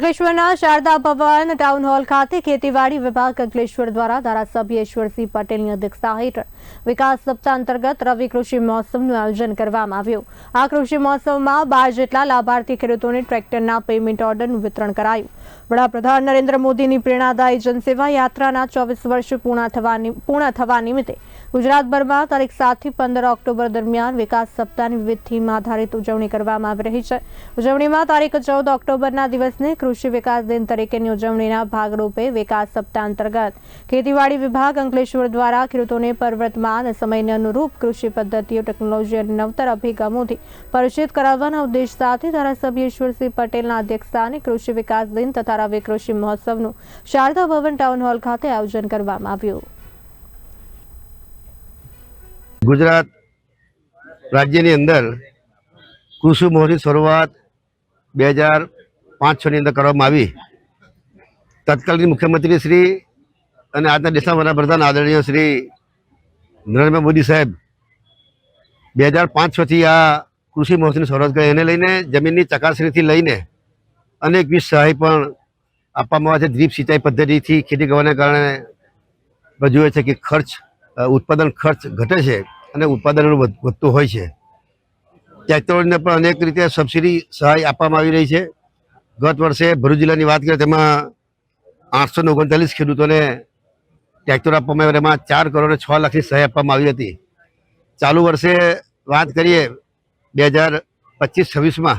અંકલેશ્વરના શારદા ભવન town hall ખાતે ખેતીવાડી વિભાગ અંકલેશ્વર દ્વારા ધારાસભ્ય ઈશ્વરસિંહ પટેલની અધ્યક્ષતા હેઠળ વિકાસ સપ્તાહ અંતર્ગત રવિ કૃષિ મહોત્સવનું આયોજન કરવામાં આવ્યું. આ કૃષિ મહોત્સવમાં બાર જેટલા લાભાર્થી ખેડૂતોને ટ્રેક્ટરના પેમેન્ટ ઓર્ડરનું વિતરણ કરાયું. વડાપ્રધાન નરેન્દ્ર મોદીની પ્રેરણાદાયી જનસેવા યાત્રાના ચોવીસ વર્ષ પૂર્ણ થવાની પૂર્ણ થવા નિમિત્તે ગુજરાતભરમાં તારીખ સાતથી પંદર ઓક્ટોબર દરમિયાન વિકાસ સપ્તાહની વિવિધ થીમ આધારિત ઉજવણી કરવામાં આવી રહી છે. ઉજવણીમાં તારીખ ચૌદ ઓક્ટોબરના દિવસને કૃષિ વિકાસ દિન તરીકેની ઉજવણીના ભાગરૂપે વિકાસ સપ્તાહ અંતર્ગત ખેતીવાડી વિભાગ અંકલેશ્વર દ્વારા ખેડૂતોને પર્વતમાન સમયને અનુરૂપ કૃષિ પદ્ધતિઓ, ટેકનોલોજી અને નવતર અભિગમોથી પરિચિત કરાવવાના ઉદ્દેશ સાથે ધારાસભ્ય ઈશ્વરસિંહ પટેલના અધ્યક્ષસ્થાને કૃષિ વિકાસ દિન તથા રવિ કૃષિ મહોત્સવનું શારદા ભવન ટાઉન હોલ ખાતે આયોજન કરવામાં આવ્યું. ગુજરાત રાજ્યની અંદર કૃષિ મહોત્સવની શરૂઆત બે હજાર પાંચ છની અંદર કરવામાં આવી. તત્કાલીન મુખ્યમંત્રી શ્રી અને આજના દેશના વડાપ્રધાન આદરણીય શ્રી નરેન્દ્ર મોદી સાહેબ બે હજાર પાંચ છથી આ કૃષિ મહોત્સવની શરૂઆત કરી. એને લઈને જમીનની ચકાસણીથી લઈને અનેકવિધ સહાય પણ આપવામાં આવે છે. દ્રીપ સિંચાઈ પદ્ધતિથી ખેતી કરવાને કારણે રજૂ છે કે ખર્ચ ઉત્પાદન ખર્ચ ઘટે છે અને ઉત્પાદન વધ- વધતું હોય છે. ટ્રેક્ટરોને પણ અનેક રીતે સબસિડી સહાય આપવામાં આવી રહી છે. ગત વર્ષે ભરૂચ જિલ્લાની વાત કરીએ તેમાં આઠસો ને ઓગણચાલીસ ખેડૂતોને ટ્રેક્ટર આપવામાં આવ્યું એમાં ચાર કરોડ છ લાખની સહાય આપવામાં આવી હતી. ચાલુ વર્ષે વાત કરીએ, બે હજાર પચીસ છવ્વીસમાં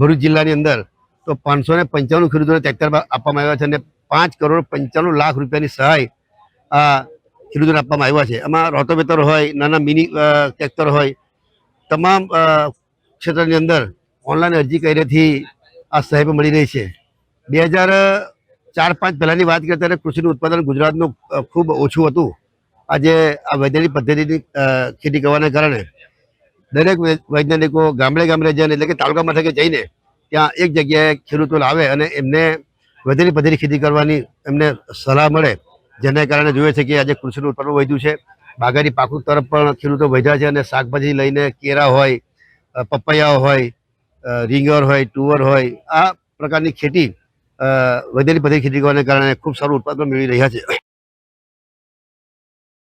ભરૂચ જિલ્લાની અંદર તો પાંચસો ને પંચાણું ખેડૂતોને ટ્રેક્ટર આપવામાં આવ્યા છે અને પાંચ કરોડ પંચાણું લાખ રૂપિયાની સહાય આ ખેડૂતોને આપવામાં આવ્યા છે. એમાં રોટોવેટર હોય, નાના મિની ટ્રેક્ટર હોય, તમામ ક્ષેત્રની અંદર ઓનલાઈન અરજી કર્યાથી આ સહાય મળી રહી છે. બે હજાર ચાર પાંચ પહેલાંની વાત કરીએ ત્યારે કૃષિનું ઉત્પાદન ગુજરાતનું ખૂબ ઓછું હતું. આજે આ વૈજ્ઞાનિક પદ્ધતિની ખેતી કરવાને કારણે દરેક વૈજ્ઞાનિકો ગામડે ગામડે જઈને એટલે કે તાલુકા મથકે જઈને ત્યાં એક જગ્યાએ ખેડૂતો લાવે અને એમને વધેરી પધેરી ખેતી કરવાની એમને સલાહ મળે, જેના કારણે જોઈએ છે કે આજે કૃષિનું ઉત્પાદન વધ્યું છે. બાગારી પાકો તરફ પણ ખેડૂતો વધ્યા છે અને શાકભાજી લઈને કેરા હોય પપૈયા હોય રીંગર હોય ટુવર હોય, આ પ્રકારની ખેતી વધેરી પધેરી ખેતી કરવાને કારણે ખૂબ સારું ઉત્પાદન મેળવી રહ્યા છે.